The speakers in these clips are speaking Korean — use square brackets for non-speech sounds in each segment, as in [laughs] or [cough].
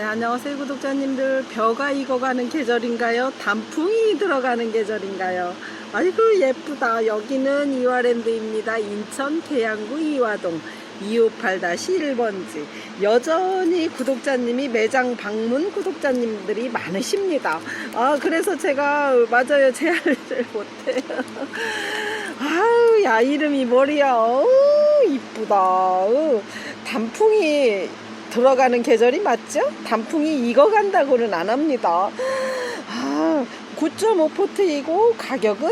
네, 안녕하세요 구독자님들. 벼가 익어가는 계절인가요? 단풍이 들어가는 계절인가요? 아이고 예쁘다. 여기는 이화랜드입니다. 인천 계양구 이화동 258-1번지. 여전히 구독자님이 매장 방문 구독자님들이 많으십니다. 아 그래서 제가 맞아요. 제한을 못해요. [laughs] 아우 야 이름이 어우 이쁘다. 단풍이 들어가는 계절이 맞죠? 단풍이 익어간다고는 안 합니다. 아, 9.5포트이고 가격은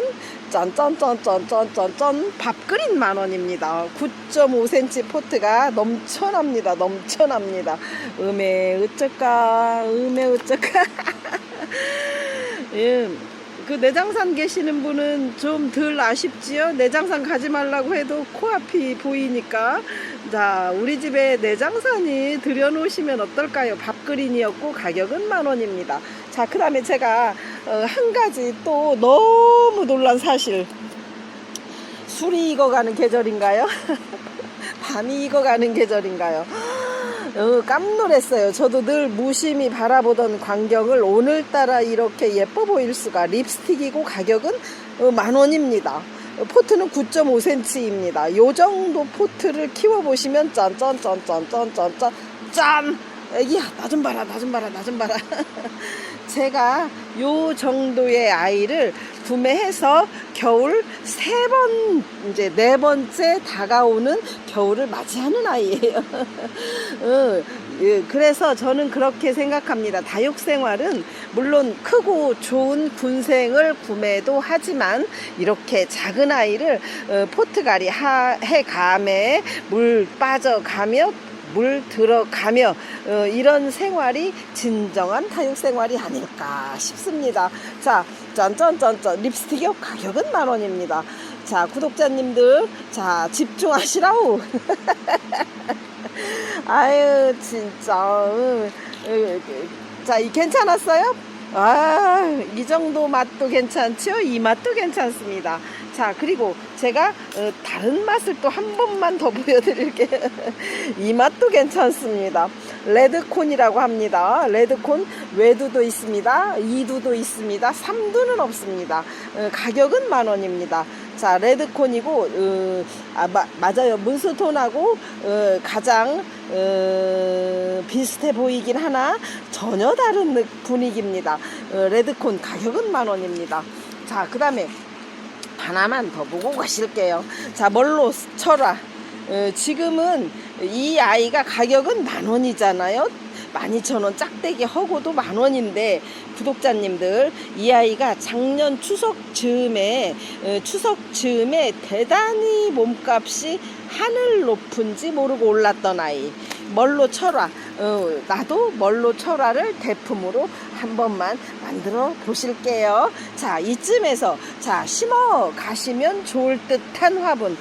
짠짠짠짠짠짠짠 밥그린 만원입니다. 9.5cm 포트가 넘쳐납니다. 넘쳐납니다. 음에 어쩔까 음에 어쩔까 [laughs] 예. 그 내장산 계시는 분은 좀 덜 아쉽지요? 내장산 가지 말라고 해도 코앞이 보이니까. 자, 우리 집에 내장산이 들여놓으시면 어떨까요? 밥그린이었고 가격은 만 원입니다. 자, 그 다음에 제가 어, 한 가지 또 너무 놀란 사실. 술이 익어가는 계절인가요? [laughs] 밤이 익어가는 계절인가요? 어, 깜놀했어요. 저도 늘 무심히 바라보던 광경을 오늘따라 이렇게 예뻐 보일 수가 립스틱이고 가격은 어, 만 원입니다. 어, 포트는 9.5cm입니다. 요 정도 포트를 키워보시면 짠짠짠짠짠짠짠 짠! 애기야 나 좀 봐라 나 좀 봐라 나 좀 봐라 [laughs] 제가 요 정도의 아이를 구매해서 겨울 세 번 이제 네 번째 다가오는 겨울을 맞이하는 아이예요. [laughs] 어, 예, 그래서 저는 그렇게 생각합니다. 다육 생활은 물론 크고 좋은 군생을 구매도 하지만 이렇게 작은 아이를 어, 포트가리 하, 해감에 물 빠져가며 물 들어가며 어, 이런 생활이 진정한 다육 생활이 아닐까 싶습니다. 자, 짠짠짠짠 립스틱이요 가격은 만 원입니다. 자, 구독자님들 자 집중하시라우. [laughs] 아유 진짜. 응, 응, 자, 이 괜찮았어요? 아, 이 정도 맛도 괜찮죠? 이 맛도 괜찮습니다. 자, 그리고 제가 어, 다른 맛을 또 한 번만 더 [laughs] 보여드릴게요. 이 맛도 괜찮습니다. 레드콘이라고 합니다. 레드콘 외두도 있습니다. 이두도 있습니다. 삼두는 없습니다. 어, 가격은 만 원입니다. 자, 레드콘이고, 어, 아, 마, 맞아요. 문스톤하고, 어, 가장, 어, 비슷해 보이긴 하나, 전혀 다른 느- 분위기입니다. 어, 레드콘 가격은 만 원입니다. 자, 그 다음에 하나만 더 보고 가실게요. 자, 멀로 철화. 어, 지금은 이 아이가 가격은 만 원이잖아요. 12,000원 짝대기 허고도 만 원인데 구독자님들 이 아이가 작년 추석 즈음에 어, 추석 즈음에 대단히 몸값이 하늘 높은지 모르고 올랐던 아이. 멀로 철화 어, 나도 멀로 철화를 대품으로 한 번만 만들어 보실게요. 자 이쯤에서 자 심어 가시면 좋을 듯한 화분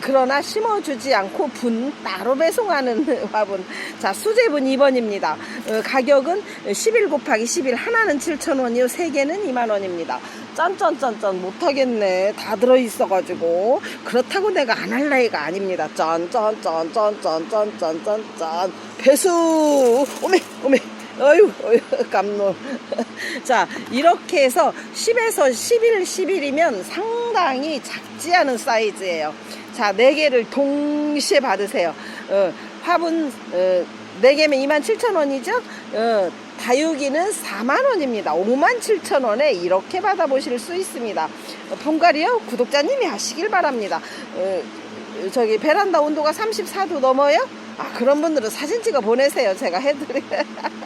그러나 심어주지 않고 분 따로 배송하는 [laughs] 화분. 자, 수제분 2번입니다. 어, 가격은 11 곱하기 11. 하나는 7,000원이요. 세 개는 2만원입니다. 짠짠짠짠 못하겠네. 다 들어있어가지고. 그렇다고 내가 안할 나이가 아닙니다. 짠짠짠짠짠짠짠짠짠. 배수! 오메, 오메. 어휴, 어휴, 깜놀. [laughs] 자, 이렇게 해서 10에서 11, 11이면 상당히 작지 않은 사이즈예요. 자, 네 개를 동시에 받으세요. 어, 화분, 어, 네 개면 27,000원이죠? 어, 다육이는 4만원입니다. 57,000원에 이렇게 받아보실 수 있습니다. 어, 폰가리요? 구독자님이 하시길 바랍니다. 어, 저기 베란다 온도가 34도 넘어요? 아, 그런 분들은 사진 찍어 보내세요. 제가 해드릴게요.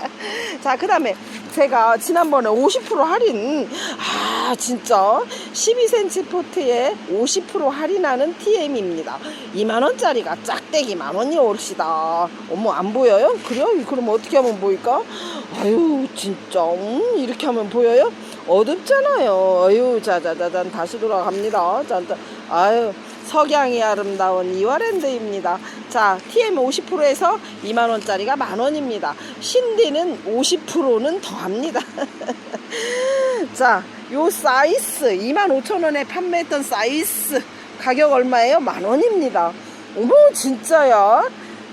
[laughs] 자, 그 다음에 제가 지난번에 50% 할인, 아, 진짜 12cm 포트에 50% 할인하는 TM입니다. 2만원짜리가 짝대기 만원이 옳시다. 어머, 안 보여요? 그래요? 그럼 어떻게 하면 보일까? 아유, 진짜, 음, 이렇게 하면 보여요? 어둡잖아요. 아유, 자자자잔, 다시 돌아갑니다. 자, 자, 아유. 석양이 아름다운 이화랜드입니다. 자, TM 50%에서 2만원짜리가 만원입니다. 신디는 50%는 더합니다. [laughs] 자, 요 사이즈 25,000원에 판매했던 사이즈 가격 얼마예요? 만원입니다. 어머, 진짜야?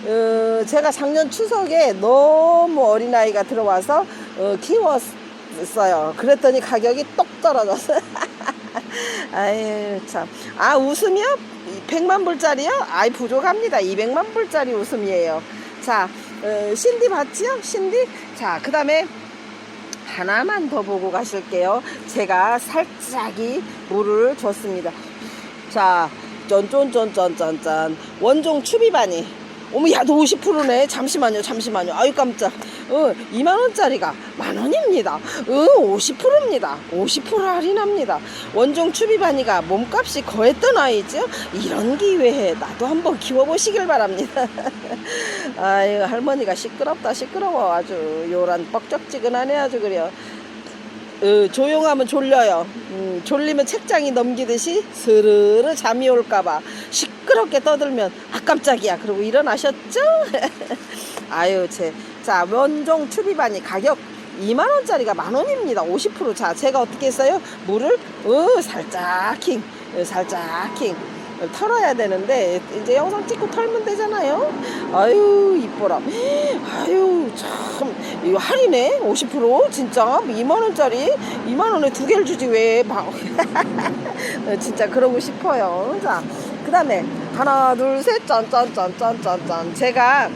어, 제가 작년 추석에 너무 어린아이가 들어와서 어, 키웠어요. 그랬더니 가격이 똑 떨어졌어요. [laughs] 아유, 참. 아, 웃음이요? 100만 불짜리요? 아이, 부족합니다. 200만 불짜리 웃음이에요. 자, 어, 신디 봤지요? 신디? 자, 그 다음에 하나만 더 보고 가실게요. 제가 살짝이 물을 줬습니다. 자, 짠짠짠짠짠짠. 원종 추비바니. 어머, 야, 너 50%네. 잠시만요, 잠시만요. 아유, 깜짝. 어, 2만원짜리가 만원입니다. 어, 50%입니다. 50% 할인합니다. 원종 추비바니가 몸값이 거했던 아이죠? 이런 기회에 나도 한번 키워보시길 바랍니다. [laughs] 아유, 할머니가 시끄럽다, 시끄러워. 아주 요란 뻑적지근하네, 아주 그래요. 어, 조용하면 졸려요. 음, 졸리면 책장이 넘기듯이 스르르 잠이 올까봐 시끄럽게 떠들면 아 깜짝이야. 그러고 일어나셨죠? [laughs] 아유 제. 자 원종 추비반이 가격 2만 원짜리가 만 원입니다. 50%. 자 제가 어떻게 했어요? 물을 어 살짝 킹, 어, 살짝 킹. 털어야 되는데 이제 영상 찍고 털면 되잖아요. 아유 이뻐라. 아유 참 이거 할인해 50% 진짜 2만 원짜리 2만 원에 두 개를 주지 왜? 방- [laughs] 어, 진짜 그러고 싶어요. 자 그 다음에 하나 둘 셋 짠짠짠짠짠짠 제가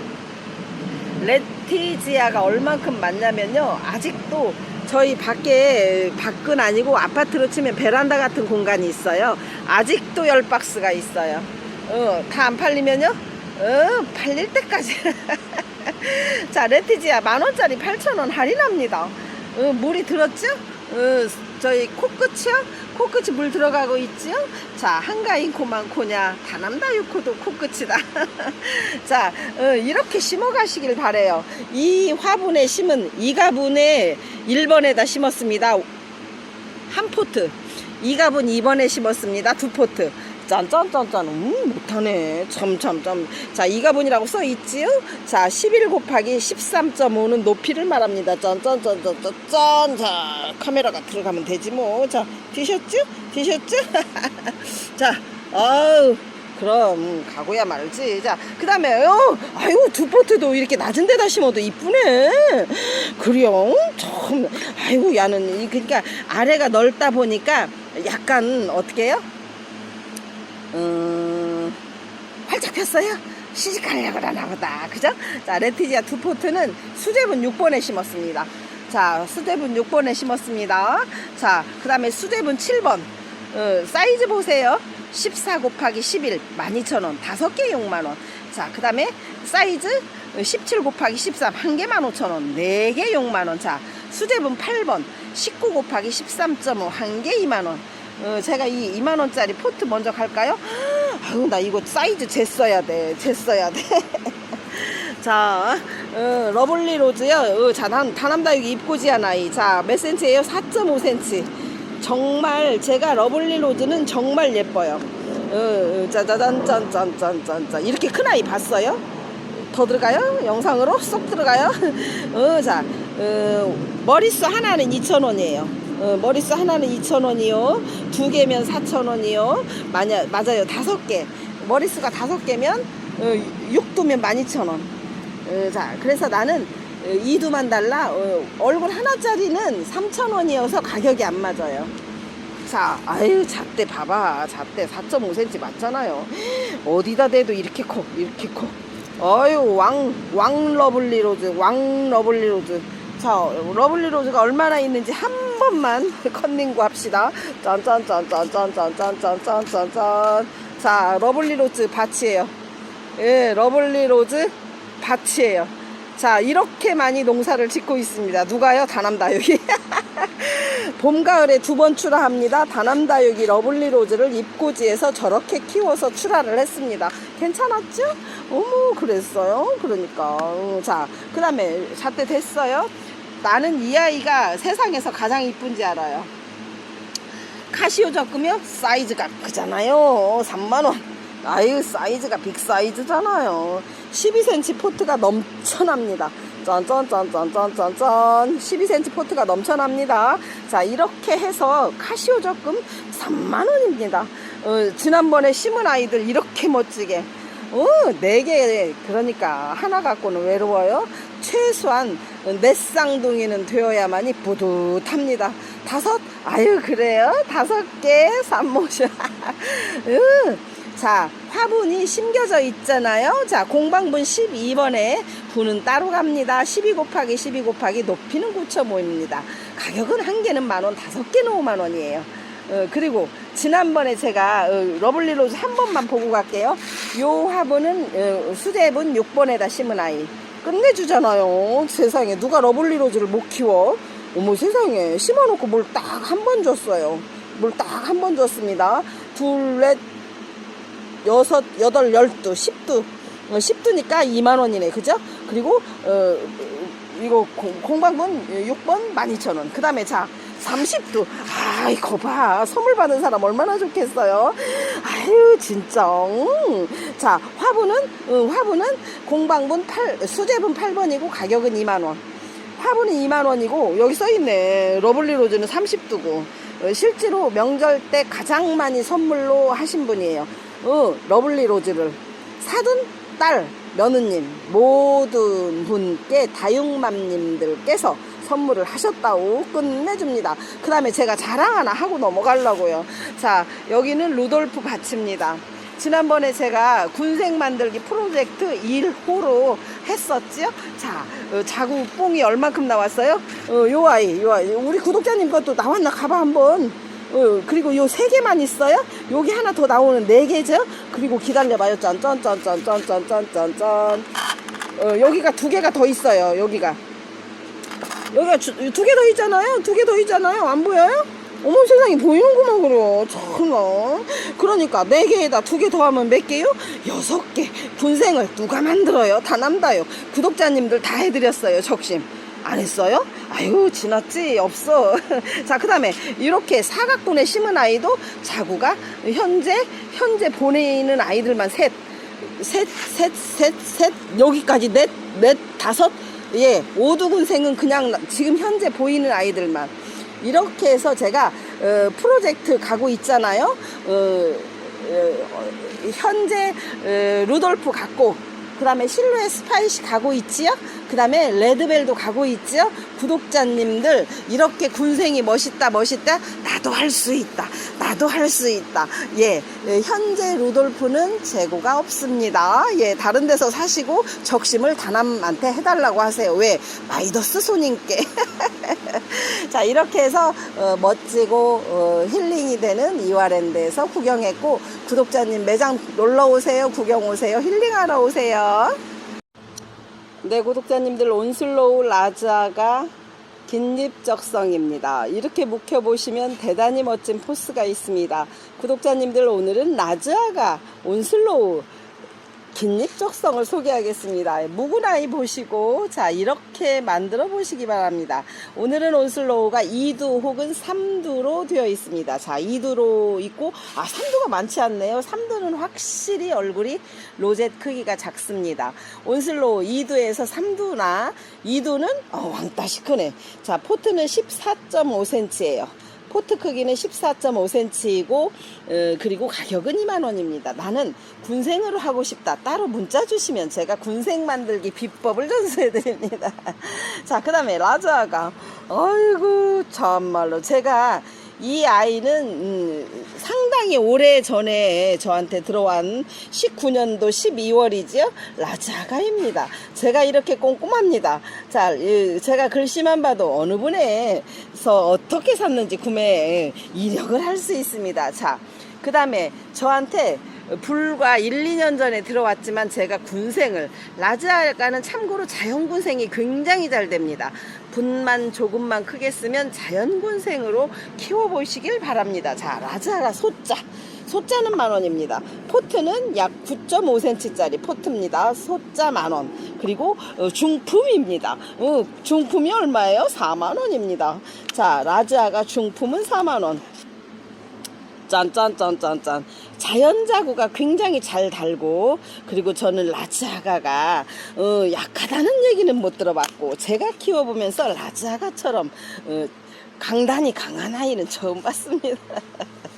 레티지아가 얼만큼 많냐면요 아직도 저희 밖에 밖은 아니고 아파트로 치면 베란다 같은 공간이 있어요. 아직도 열 박스가 있어요. 어, 다 안 팔리면요? 어, 팔릴 때까지. [laughs] 자 레티지아 만원짜리 8천원 할인합니다. 어, 물이 들었죠? 어, 저희 코끝이요? 코끝이 물 들어가고 있지요? 자 한가인 코만 코냐. 다남다유코도 코끝이다. [laughs] 자 어, 이렇게 심어 가시길 바래요. 이 화분에 심은 이 가분에 1번에다 심었습니다. 한 포트. 이 가분 2번에 심었습니다. 두 포트 짠짠짠짠. 음 못하네. 참 참 참. 자 이 가분이라고 써 있지요? 자11 곱하기 13.5는 높이를 말합니다. 짠짠짠짠짠짠. 자 카메라가 들어가면 되지 뭐자 디셨죠? 디셨죠? [laughs] 자 아우 그럼 가고야 말지. 자, 그 다음에, 어, 아이고, 두 포트도 이렇게 낮은 데다 심어도 이쁘네. 그래요? 참, 아이고, 야는, 이, 그러니까 아래가 넓다 보니까 약간, 어떻게 해요? 음, 활짝 폈어요? 시집가려고 그러나 보다. 그죠? 자, 레티지아 두 포트는 수제분 6번에 심었습니다. 자, 수제분 6번에 심었습니다. 자, 그 다음에 수제분 7번. 어, 사이즈 보세요. 14 곱하기 11, 12,000원. 다섯 개 6만원. 자, 그 다음에 사이즈 17 곱하기 13, 한개 15,000원. 네개 6만원. 자, 수제분 8번. 19 곱하기 13.5, 한개 2만원. 어, 제가 이 2만원짜리 포트 먼저 갈까요? 아유, 나 이거 사이즈 쟀어야 돼. 쟀어야 돼. [laughs] 자, 어, 러블리 로즈요. 어, 자, 난 다남다육이 입고지한 아이. 자, 몇 센치예요? 4.5cm. 정말 제가 러블리 로즈는 정말 예뻐요. 어, 어, 짜자잔 짠짠짠짠짠 이렇게 큰 아이 봤어요? 더 들어가요? 영상으로 쏙 들어가요? [laughs] 어, 자, 어, 머리수 하나는 2,000원이에요. 어, 머리수 하나는 2,000원이요. 두 개면 4,000원이요. 맞아, 맞아요. 다섯 개. 머리수가 다섯 개면 어, 6두면 12,000원. 어, 자, 그래서 나는 어, 이두만 달라. 어, 얼굴 하나짜리는 3,000원이어서 가격이 안 맞아요. 자, 아유, 잣대 봐봐. 잣대 4.5cm 맞잖아요. 어디다 대도 이렇게 커, 이렇게 커. 아유, 왕, 왕 러블리 로즈, 왕 러블리 로즈. 자, 러블리 로즈가 얼마나 있는지 한 번만 컨닝구 합시다. 짠짠짠짠짠짠짠짠짠짠. 자, 러블리 로즈 밭이에요. 예, 러블리 로즈 밭이에요. 자, 이렇게 많이 농사를 짓고 있습니다. 누가요? 다남다육이. 봄, 가을에 두 번 출하합니다. 다남다육이 러블리 로즈를 입고지에서 저렇게 키워서 출하를 했습니다. 괜찮았죠? 어머, 그랬어요. 그러니까. 어, 자, 그 다음에 잣대 됐어요. 나는 이 아이가 세상에서 가장 이쁜지 알아요. 카시오 적금이요? 사이즈가 크잖아요. 3만원. 아유, 사이즈가 빅 사이즈잖아요. 12cm 포트가 넘쳐납니다. 짠짠짠짠짠짠짠. 12cm 포트가 넘쳐납니다. 자, 이렇게 해서 카시오 적금 3만원입니다. 어, 지난번에 심은 아이들 이렇게 멋지게. 어, 네 개, 그러니까 하나 갖고는 외로워요. 최소한 네 쌍둥이는 되어야만이 뿌듯합니다. 다섯, 아유, 그래요? 다섯 개 산모셔. 응. [laughs] 자, 화분이 심겨져 있잖아요. 자, 공방분 12번에 분은 따로 갑니다. 12 곱하기 12 곱하기 높이는 9.5입니다. 가격은 한 개는 만 원, 다섯 개는 5만 원이에요. 어, 그리고 지난번에 제가 어, 러블리 로즈 한 번만 보고 갈게요. 요 화분은 어, 수제분 6번에다 심은 아이. 끝내주잖아요. 세상에 누가 러블리 로즈를 못 키워? 어머 세상에 심어놓고 물 딱 한 번 줬어요. 물 딱 한 번 줬습니다. 둘, 넷, 여섯, 여덟, 열두, 십두. 어, 십두니까 2만 원이네. 그죠? 그리고 어, 이거 공, 공방분 6번 12,000원. 그 다음에 자, 30두. 아, 이거 봐. 선물 받은 사람 얼마나 좋겠어요. 아유, 진짜. 음. 자, 화분은, 음, 화분은 공방분 8, 수제분 8번이고 가격은 2만원. 화분은 2만원이고, 여기 써있네. 러블리 로즈는 30두고. 어, 실제로 명절 때 가장 많이 선물로 하신 분이에요. 어, 러블리 로즈를. 사둔 딸, 며느님, 모든 분께 다육맘님들께서 선물을 하셨다고 끝내줍니다. 그 다음에 제가 자랑 하나 하고 넘어가려고요. 자, 여기는 루돌프 밭입니다. 지난번에 제가 군색 만들기 프로젝트 1호로 했었지요. 자, 어, 자구 뽕이 얼만큼 나왔어요? 어, 요 아이, 요 아이. 우리 구독자님 것도 나왔나 가봐 한번. 어, 그리고 요 세 개만 있어요. 여기 하나 더 나오는 네 개죠. 그리고 기다려봐요. 짠짠짠짠짠짠짠짠짠. 어, 여기가 두 개가 더 있어요. 여기가. 여기가 두 개 더 있잖아요. 두 개 더 있잖아요. 안 보여요? 어머 세상에 보이는구만 그래요. 정말. 그러니까 네 개에다 두 개 더하면 몇 개요? 여섯 개. 분생을 누가 만들어요? 다 남다요. 구독자님들 다 해드렸어요. 적심. 안 했어요? 아유 지났지 없어 [laughs] 자 그 다음에 이렇게 사각분에 심은 아이도 자구가 현재 현재 있는 아이들만 셋 셋, 셋, 셋, 셋, 여기까지 넷, 넷, 다섯, 예, 오두군생은 그냥 나- 지금 현재 보이는 아이들만. 이렇게 해서 제가, 어, 프로젝트 가고 있잖아요. 어, 어, 현재, 어, 루돌프 갖고, 그 다음에 실루엣 스파이시 가고 있지요? 그 다음에 레드벨도 가고 있지요? 구독자님들, 이렇게 군생이 멋있다, 멋있다. 나도 할 수 있다. 나도 할 수 있다. 예, 예, 현재 루돌프는 재고가 없습니다. 예, 다른 데서 사시고 적심을 다남한테 해달라고 하세요. 왜? 마이더스 손님께. [laughs] 자, 이렇게 해서 어, 멋지고 어, 힐링이 되는 이화랜드에서 구경했고 구독자님 매장 놀러 오세요. 구경 오세요. 힐링하러 오세요. 네, 구독자님들 온슬로우 라자가 긴립적성입니다. 이렇게 묵혀보시면 대단히 멋진 포스가 있습니다. 구독자님들 오늘은 라자가 온슬로우 긴립적성을 소개하겠습니다. 아이 보시고 자 이렇게 만들어 보시기 바랍니다. 오늘은 온슬로우가 2두 혹은 3두로 되어 있습니다. 자 2두로 있고 아 3두가 많지 않네요. 3두는 확실히 얼굴이 로zet 크기가 작습니다. 온슬로우 2두에서 3두나 2두는 어, 왕따시 크네. 자 포트는 14.5cm예요. 포트 크기는 14.5cm이고 어, 그리고 가격은 2만 원입니다. 나는 군생으로 하고 싶다. 따로 문자 주시면 제가 군생 만들기 비법을 전수해 드립니다. [laughs] 자, 그 다음에 라자가 아이고 참말로 제가 이 아이는 음, 상당히 오래 전에 저한테 들어온 19년도 12월이죠. 라자가입니다. 제가 이렇게 꼼꼼합니다. 자, 이, 제가 글씨만 봐도 어느 분에서 어떻게 샀는지 구매 이력을 할 수 있습니다. 자, 그 다음에 저한테 불과 1, 2년 전에 들어왔지만 제가 군생을 라자가는 참고로 자연군생이 굉장히 잘 됩니다. 분만 조금만 크게 쓰면 자연군생으로 키워보시길 바랍니다. 자, 라자가 소자. 소자는 만 원입니다. 포트는 약 9.5cm짜리 포트입니다. 소자 만 원. 그리고 어, 중품입니다. 어, 중품이 얼마예요? 4만 원입니다. 자, 라자가 중품은 4만 원. 짠짠짠짠짠. 자연자구가 굉장히 잘 달고 그리고 저는 라즈아가가 어, 약하다는 얘기는 못 들어봤고 제가 키워보면서 라즈아가처럼 어, 강단이 강한 아이는 처음 봤습니다 [laughs]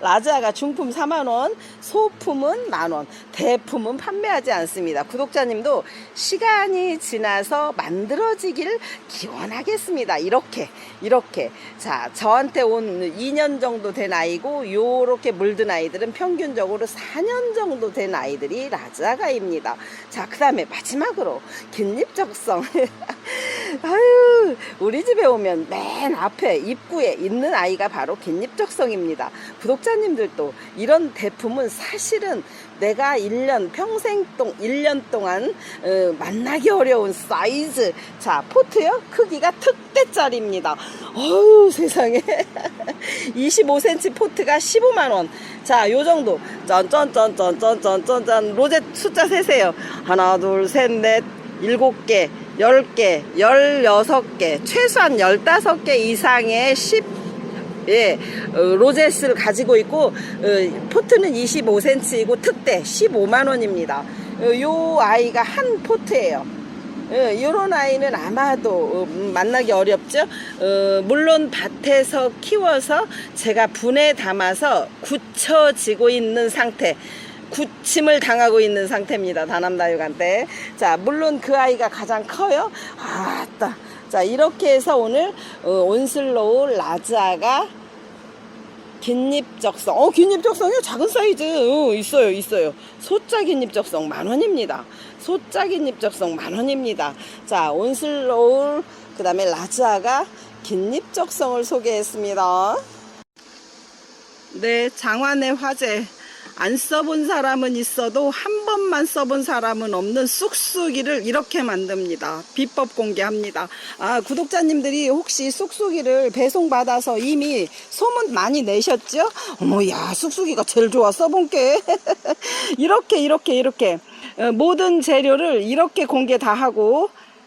라자가 중품 4만원, 소품은 만원, 대품은 판매하지 않습니다. 구독자님도 시간이 지나서 만들어지길 기원하겠습니다. 이렇게, 이렇게. 자, 저한테 온 2년 정도 된 아이고, 요렇게 물든 아이들은 평균적으로 4년 정도 된 아이들이 라자가입니다. 자, 그 다음에 마지막으로, 긴립적성. [laughs] 아유, 우리 집에 오면 맨 앞에 입구에 있는 아이가 바로 긴립적성입니다. 구독 자님들도 이런 대품은 사실은 내가 1년 평생 동 1년 동안 어, 만나기 어려운 사이즈. 자, 포트요. 크기가 특대짜리입니다. 어유, 세상에. [laughs] 25cm 포트가 15만 원. 자, 요 정도. 짠짠짠짠짠짠짠 로제 숫자 세세요. 하나, 둘, 셋, 넷, 일곱 개, 열 개, 열여섯 개, 최소한 열다섯 개 이상의 10 예, 어, 로제스를 가지고 있고 어, 포트는 25cm이고 특대 15만 원입니다. 어, 요 아이가 한 포트예요. 예, 요런 아이는 아마도 어, 음, 만나기 어렵죠. 어, 물론 밭에서 키워서 제가 분에 담아서 굳혀지고 있는 상태. 구침을 당하고 있는 상태입니다. 다남다육한테. 자, 물론 그 아이가 가장 커요. 아따. 자, 이렇게 해서 오늘 어, 온슬로우 라자가 긴립적성. 어, 긴립적성이요? 작은 사이즈. 어, 있어요, 있어요. 소자 긴립적성 만 원입니다. 소자 긴립적성 만 원입니다. 자, 온슬로우, 그 다음에 라자가 긴립적성을 소개했습니다. 네, 장안의 화제. 안 써본 사람은 있어도 한 번만 써본 사람은 없는 쑥쑥이를 이렇게 만듭니다. 비법 공개합니다. 아, 구독자님들이 혹시 쑥쑥이를 배송받아서 이미 소문 많이 내셨죠? 어머, 야, 쑥쑥이가 제일 좋아. 써본 게. [laughs] 이렇게, 이렇게, 이렇게. 어, 모든 재료를 이렇게 공개 다 하고,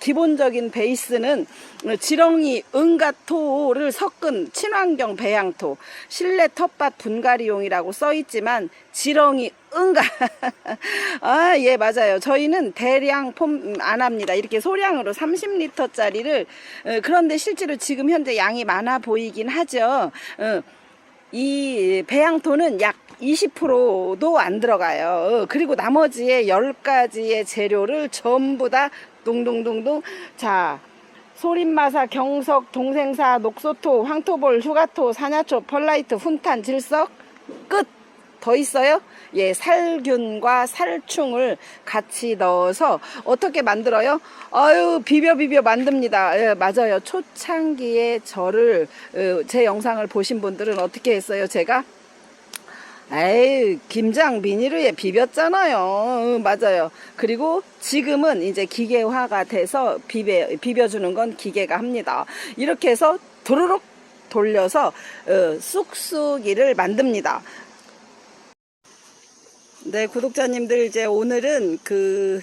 기본적인 베이스는 지렁이 은가토를 섞은 친환경 배양토 실내 텃밭 분갈이용이라고 써 있지만 지렁이 은가. [laughs] 아 예 맞아요. 저희는 대량 폼 안 합니다. 이렇게 소량으로 30리터짜리를 그런데 실제로 지금 현재 양이 많아 보이긴 하죠. 어, 이 배양토는 약 20%도 안 들어가요. 어, 그리고 나머지의 10가지의 재료를 전부 다 동동동동 자 소림마사, 경석, 동생사, 녹소토, 황토볼, 휴가토, 사냐초, 펄라이트, 훈탄, 질석 끝! 더 있어요? 예, 살균과 살충을 같이 넣어서 어떻게 만들어요? 아유, 비벼 비벼 만듭니다. 예, 맞아요. 초창기에 저를 어, 제 영상을 보신 분들은 어떻게 했어요? 제가 에이, 김장 비닐에 비볐잖아요. 어, 맞아요. 그리고 지금은 이제 기계화가 돼서 비벼, 비벼주는 건 기계가 합니다. 이렇게 해서 도로록 돌려서 어, 쑥쑥이를 만듭니다. 네, 구독자님들 이제 오늘은 그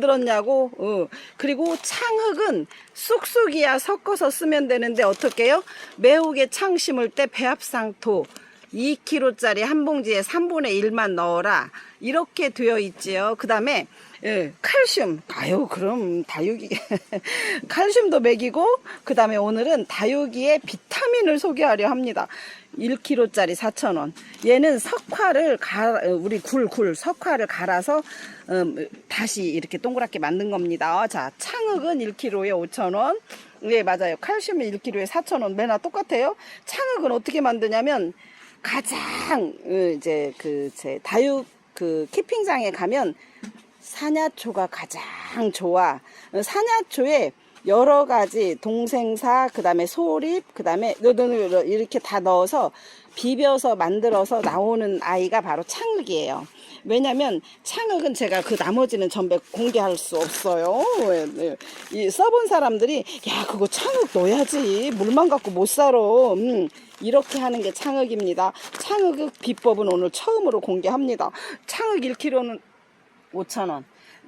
들었냐고. 어. 그리고 창흑은 쑥쑥이야 섞어서 쓰면 되는데 어떻게요? 매우게 창 심을 때 배합상토 2kg짜리 한 봉지에 3분의 1만 넣어라. 이렇게 되어 있지요. 그 다음에 예, 칼슘 아유 그럼 다육이 [laughs] 칼슘도 먹이고 그 다음에 오늘은 다육이의 비타민을 소개하려 합니다 1kg짜리 4,000원. 얘는 석화를 갈 우리 굴, 굴, 석화를 갈아서, 음, 다시 이렇게 동그랗게 만든 겁니다. 자, 창흑은 1kg에 5,000원. 예, 맞아요. 칼슘은 1kg에 4,000원. 매나 똑같아요. 창흑은 어떻게 만드냐면, 가장, 어, 이제, 그, 제, 다육, 그, 키핑장에 가면, 산야초가 가장 좋아. 어, 산야초에 여러 가지 동생사, 그 다음에 소립, 그 다음에 이렇게 다 넣어서 비벼서 만들어서 나오는 아이가 바로 창흑이에요. 왜냐면 창흑은 제가 그 나머지는 전부 공개할 수 없어요. 왜, 네. 이 써본 사람들이 야 그거 창흑 넣어야지 물만 갖고 못 살아. 음, 이렇게 하는 게 창흑입니다. 창흑 비법은 오늘 처음으로 공개합니다. 창흑 1kg는 5,000원.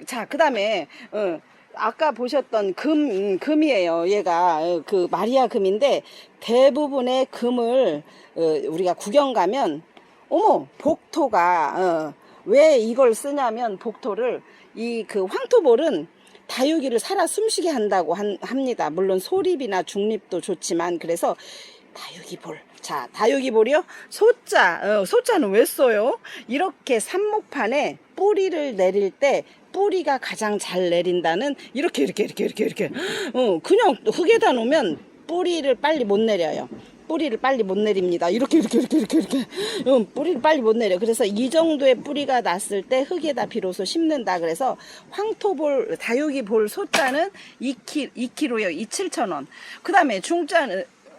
자, 그 다음에, 어, 아까 보셨던 금, 음, 금이에요. 얘가, 어, 그, 마리아 금인데, 대부분의 금을, 어, 우리가 구경 가면, 어머, 복토가, 어, 왜 이걸 쓰냐면, 복토를, 이 그 황토볼은 다육이를 살아 숨쉬게 한다고 한- 합니다. 물론 소립이나 중립도 좋지만, 그래서 다육이볼. 자, 다육이볼이요? 소자. 어, 소자는 왜 써요? 이렇게 삽목판에 뿌리를 내릴 때 뿌리가 가장 잘 내린다는 이렇게 이렇게 이렇게 이렇게 이렇게. 어, 그냥 흙에다 놓으면 뿌리를 빨리 못 내려요. 뿌리를 빨리 못 내립니다. 이렇게 이렇게 이렇게 이렇게 이렇게 음, 뿌리를 빨리 못 내려. 그래서 이 정도의 뿌리가 났을 때 흙에다 비로소 심는다. 그래서 황토볼 다육이 볼 소자는 2키 2kg요. 2 7천 원. 그다음에 중자는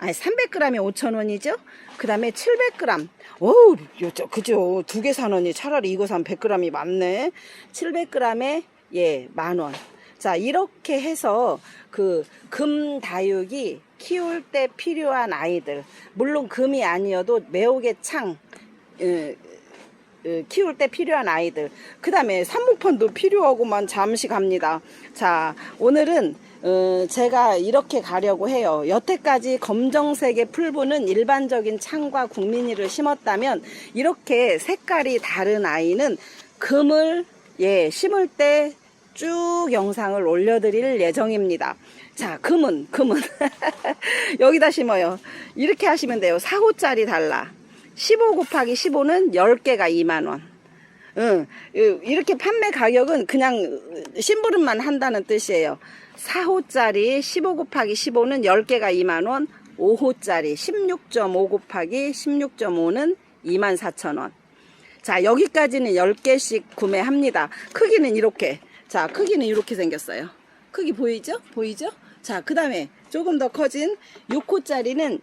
아니 300g이 5,000원이죠. 그 다음에 700g. 어우, 저 그죠. 두개 사느니 차라리 이거 사면 100g이 많네. 700g에 예, 만 원. 자, 이렇게 해서 그 금 다육이 키울 때 필요한 아이들. 물론 금이 아니어도 매혹의 창 예, 어, 키울 때 필요한 아이들. 그 다음에 산목판도 필요하고만 잠시 갑니다. 자, 오늘은 어, 제가 이렇게 가려고 해요. 여태까지 검정색의 풀분은 일반적인 창과 국민이를 심었다면 이렇게 색깔이 다른 아이는 금을 예, 심을 때 쭉 영상을 올려드릴 예정입니다. 자, 금은, 금은. [laughs] 여기다 심어요. 이렇게 하시면 돼요. 4호짜리 달라. 15 곱하기 15는 10개가 2만원. 응, 이렇게 판매 가격은 그냥 심부름만 한다는 뜻이에요. 4호짜리 15 곱하기 15는 10개가 2만원, 5호짜리 16.5 곱하기 16.5는 24,000원. 자, 여기까지는 10개씩 구매합니다. 크기는 이렇게. 자, 크기는 이렇게 생겼어요. 크기 보이죠? 보이죠? 자, 그 다음에 조금 더 커진 6호짜리는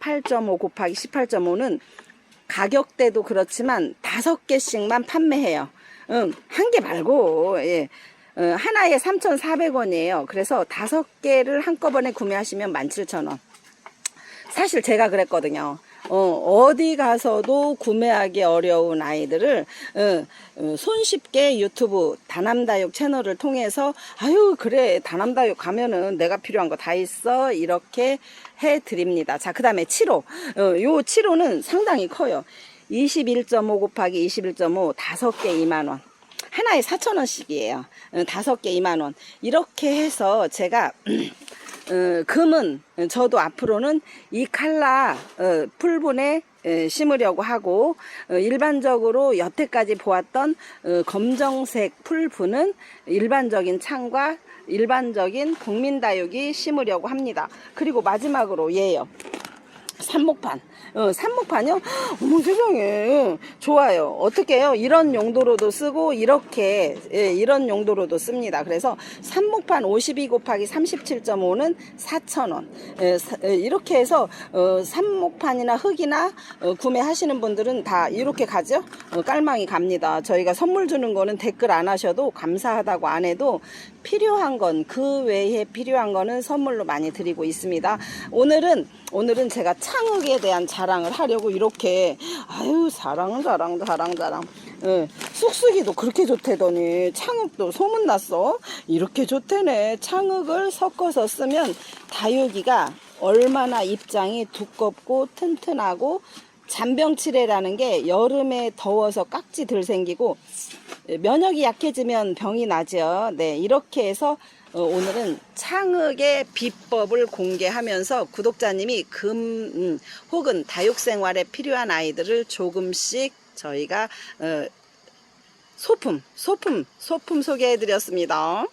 18.5 곱하기 18.5는 가격대도 그렇지만 다섯 개씩만 판매해요. 응, 한개 말고, 예. 어, 하나에 3,400원이에요. 그래서 다섯 개를 한꺼번에 구매하시면 17,000원. 사실 제가 그랬거든요. 어, 어디 가서도 구매하기 어려운 아이들을 어, 어, 손쉽게 유튜브 다남다육 채널을 통해서 아유 그래 다남다육 가면은 내가 필요한 거 다 있어 이렇게 해 드립니다. 자 그 다음에 7호 어, 요 7호는 상당히 커요. 21.5 곱하기 21.5 다섯 개 2만 원. 하나에 4,000원씩이에요. 어, 다섯 개 2만 원. 이렇게 해서 제가 [clears throat] 어, 금은 저도 앞으로는 이 칼라 어, 풀분에 에, 심으려고 하고 어, 일반적으로 여태까지 보았던 어, 검정색 풀분은 일반적인 창과 일반적인 국민다육이 심으려고 합니다. 그리고 마지막으로 얘요. 산목판. 어, 산목판이요? 어머 세상에. 좋아요. 어떻게 해요? 이런 용도로도 쓰고, 이렇게, 예, 이런 용도로도 씁니다. 그래서 산목판 52 곱하기 37.5는 4,000원. 예, 사- 예, 이렇게 해서, 어, 산목판이나 흙이나 어, 구매하시는 분들은 다 이렇게 가죠? 어, 깔망이 갑니다. 저희가 선물 주는 거는 댓글 안 하셔도 감사하다고 안 해도 필요한 건, 그 외에 필요한 거는 선물로 많이 드리고 있습니다. 오늘은, 오늘은 제가 창흑에 대한 자랑을 하려고 이렇게, 아유, 자랑, 자랑, 자랑, 자랑. 예, 쑥쑥이도 그렇게 좋대더니 창흑도 소문났어. 이렇게 좋대네. 창흑을 섞어서 쓰면 다육이가 얼마나 입장이 두껍고 튼튼하고 잔병치레라는 게 여름에 더워서 깍지 들 생기고 면역이 약해지면 병이 나죠. 네, 이렇게 해서 어, 오늘은 창흑의 비법을 공개하면서 구독자님이 금 음, 혹은 다육 생활에 필요한 아이들을 조금씩 저희가 어, 소품, 소품, 소품 소개해 드렸습니다.